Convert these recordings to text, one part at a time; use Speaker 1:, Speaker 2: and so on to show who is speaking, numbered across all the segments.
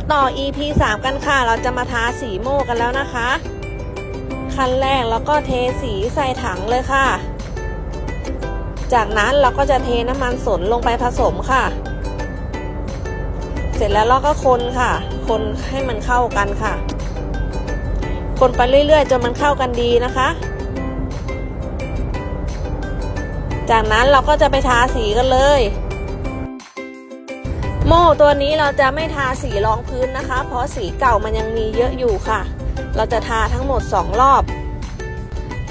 Speaker 1: มาต่อ EP 3 กันค่ะ เราจะมาทาสีโม่กันแล้วนะคะ ขั้นแรกเราก็เทสีใส่ถังเลยค่ะ จากนั้นเราก็จะเทน้ำมันสนลงไปผสมค่ะ เสร็จแล้วเราก็คนค่ะ คนให้มันเข้ากันค่ะ คนไปเรื่อยๆจนมันเข้ากันดีนะคะ จากนั้นเราก็จะไปทาสีกันเลย โม่ตัวนี้เราจะไม่ทาสีรองพื้นนะคะ เพราะสีเก่ามันยังมีเยอะอยู่ค่ะ เราจะทาทั้งหมด 2 รอบ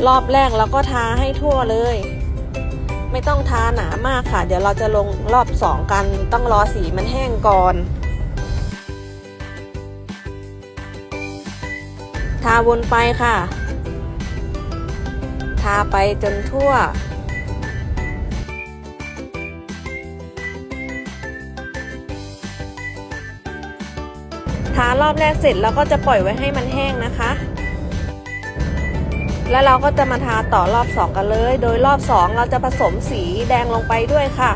Speaker 1: รอบแรกเราก็ทาให้ทั่วเลย ไม่ต้องทาหนามากค่ะ เดี๋ยวเราจะลงรอบ 2 กัน ต้องรอสีมันแห้งก่อน ทาวนไปค่ะ ทาไปจนทั่ว ทารอบแรกเสร็จเราก็จะปล่อยไว้ให้มันแห้งนะคะ แล้วเราก็จะมาทาต่อรอบ 2 กันเลย โดยรอบ 2 เราจะผสมสีแดงลงไปด้วยค่ะ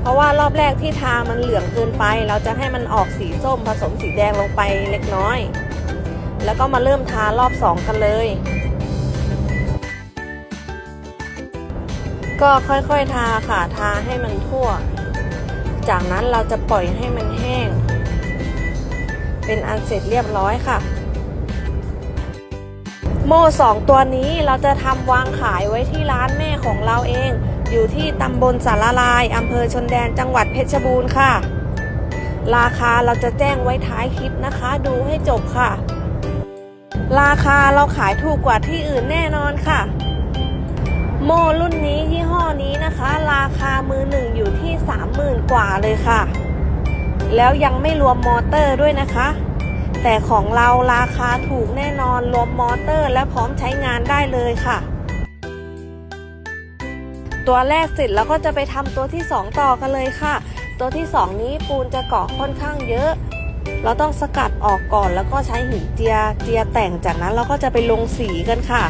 Speaker 1: เพราะว่ารอบแรกที่ทามันเหลืองเกินไป เราจะให้มันออกสีส้มผสมสีแดงลงไปเล็กน้อย แล้วก็มาเริ่มทารอบ 2 กันเลยก็ค่อยๆทาค่ะ ทาให้มันทั่ว จากนั้นเราจะปล่อยให้มันแห้ง เป็นอันเสร็จเรียบร้อยค่ะ โม่สองตัวนี้เราจะทำวางขายไว้ที่ร้านแม่ของเราเอง อยู่ที่ตำบลสารลายอำเภอชนแดนจังหวัดเพชรบูรณ์ค่ะ ราคาเราจะแจ้งไว้ท้ายคลิปนะคะ ดูให้จบค่ะ ราคาเราขายถูกกว่าที่อื่นแน่นอนค่ะโม่รุ่นนี้ยี่ห้อนี้นะคะ ราคามือหนึ่งอยู่ที่ 30,000 กว่าเลยค่ะ แล้วยังไม่รวมมอเตอร์ด้วยนะคะ แต่ของเราราคาถูกแน่นอนรวมมอเตอร์และพร้อมใช้งานได้เลยค่ะ ตัวแรกเสร็จแล้วก็จะไปทำตัวที่ 2 ต่อกันเลยค่ะ ตัวที่ 2 นี้ปูนจะเกาะค่อนข้างเยอะ เราต้องสกัดออกก่อนแล้วก็ใช้หินเจียเจียแต่งจากนั้นเราก็จะไปลงสีกันค่ะ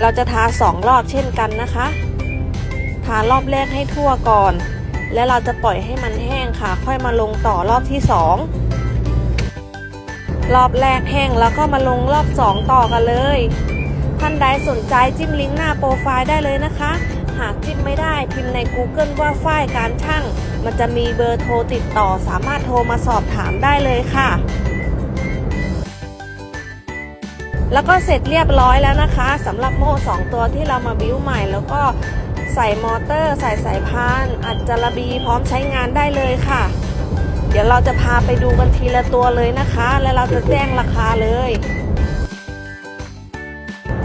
Speaker 1: เราจะทาสองรอบเช่นกันนะคะ ทารอบแรกให้ทั่วก่อน แล้วเราจะปล่อยให้มันแห้งค่ะ ค่อยมาลงต่อรอบที่สองรอบแรกแห้งแล้วก็มาลงรอบสองต่อกันเลย ท่านใดสนใจจิ้มลิงก์หน้าโปรไฟล์ได้เลยนะคะ หากจิ้มไม่ได้พิมพ์ใน Google ว่าฝ้ายการช่าง มันจะมีเบอร์โทรติดต่อสามารถโทรมาสอบถามได้เลยค่ะแล้วก็เสร็จเรียบร้อยแล้วนะคะสำหรับโม่สองตัวที่เรามาบิ้วใหม่แล้วก็ ใส่มอเตอร์ใส่สายพาน อัดจระบีพร้อมใช้งานได้เลยค่ะ เดี๋ยวเราจะพาไปดูกันทีละตัวเลยนะคะ และเราจะแจ้งราคาเลย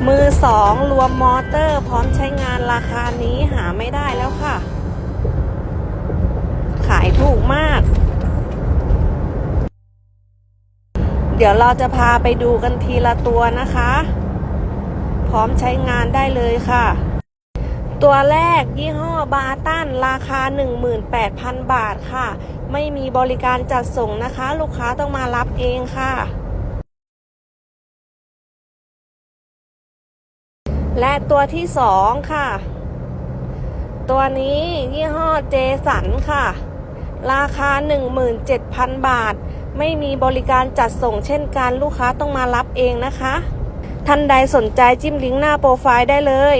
Speaker 1: มือสองรวมมอเตอร์พร้อมใช้งานราคานี้หาไม่ได้แล้วค่ะ ขายถูกมากเดี๋ยวเราจะพาไปดูกันทีละตัวนะคะ พร้อมใช้งานได้เลยค่ะ ตัวแรกยี่ห้อบาตันราคา 18,000 บาทค่ะ ไม่มีบริการจัดส่งนะคะ ลูกค้าต้องมารับเองค่ะ และตัวที่สองค่ะ ตัวนี้ยี่ห้อเจสันค่ะ ราคา 17,000 บาท ไม่มีบริการจัดส่งเช่นกันลูกค้าต้องมารับเองนะคะ ท่านใดสนใจจิ้มลิงก์หน้าโปรไฟล์ได้เลย